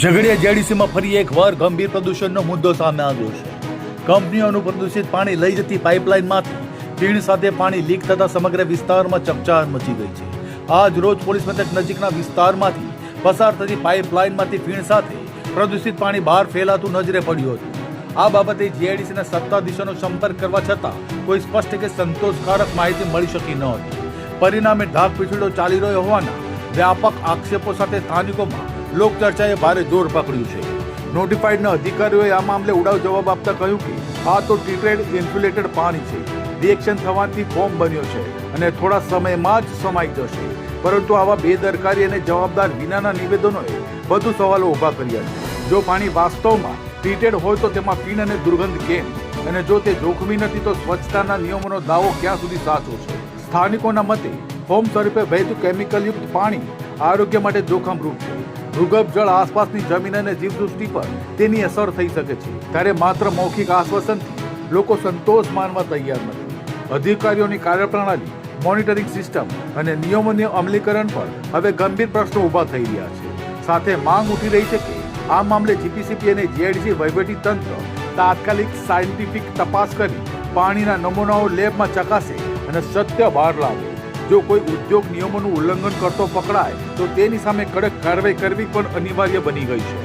ઝઘડિયા જેડીસીમાં ફરી એકવાર ગંભીર પ્રદૂષણનો મુદ્દો સામે આવ્યો છે. કંપનીઓનું પ્રદૂષિત પાણી લઈ જતી પાઇપલાઇનમાંથી પીણ સાથે પાણી લીક થતા સમગ્ર વિસ્તારમાં ચકચાર મચી ગઈ છે. આજ રોજ પોલીસ મથક નજીકના વિસ્તારમાંથી પસાર થતી પાઇપલાઇનમાંથી ફીણ સાથે પ્રદૂષિત પાણી બહાર ફેલાતું નજરે પડ્યું હતું. આ બાબતે જીઆઈડીસીના સત્તાધીશોનો સંપર્ક કરવા છતાં કોઈ સ્પષ્ટ કે સંતોષકારક માહિતી મળી શકી ન હતી. પરિણામે ઢાક પીછડો ચાલી રહ્યો હોવાના વ્યાપક આક્ષેપો સાથે સ્થાનિકોમાં લોકચર્ચાએ ભારે જોર પકડ્યું છે. નોટિફાઈડના અધિકારીઓએ આ મામલે ઉડાવ જવાબ આપતા કહ્યું કે, આ તો ટ્રીટેડ ઇન્સ્યુલેટેડ પાણી છે. રિએક્શન થવાથી ફોર્મ બન્યો છે અને થોડા સમયમાં જ સમાઈ જશે. પરંતુ આવા બેદરકારી અને જવાબદાર વિનાના નિવેદનોએ વધુ સવાલો ઊભા કર્યા છે. જો પાણી વાસ્તવમાં ટ્રીટેડ હોય તો તેમાં ફીણ અને દુર્ગંધ કેમ? અને જો તે જોખમી નથી તો સ્વચ્છતાના નિયમોનો દાવો ક્યાં સુધી સાચો છે? સ્થાનિકોના મતે હોમ સ્વરૂપે વહેતું કેમિકલયુક્ત પાણી આરોગ્ય માટે જોખમરૂપ છે. ભૂગર્ભ જળ આસપાસની જમીન અને જીવસૃષ્ટિ પર તેની અસર થઈ શકે છે. ત્યારે માત્ર મૌખિક આશ્વાસનથી લોકો સંતોષ માનવા તૈયાર નથી. અધિકારીઓની કાર્યપ્રણાલી, મોનિટરિંગ સિસ્ટમ અને નિયમોની અમલીકરણ પર હવે ગંભીર પ્રશ્નો ઊભા થઈ રહ્યા છે. સાથે માંગ ઉઠી રહી છે કે આ મામલે જીપીસીપી અને જીઆઈડીસી વહીવટી તંત્ર તાત્કાલિક સાયન્ટિફિક તપાસ કરી પાણીના નમૂનાઓ લેબમાં ચકાસે અને સત્ય બહાર લાવે. જો કોઈ ઉદ્યોગ નિયમોનું ઉલ્લંઘન કરતો પકડાય, તો તેની સામે કડક કાર્યવાહી કરવી પણ અનિવાર્ય બની ગઈ છે.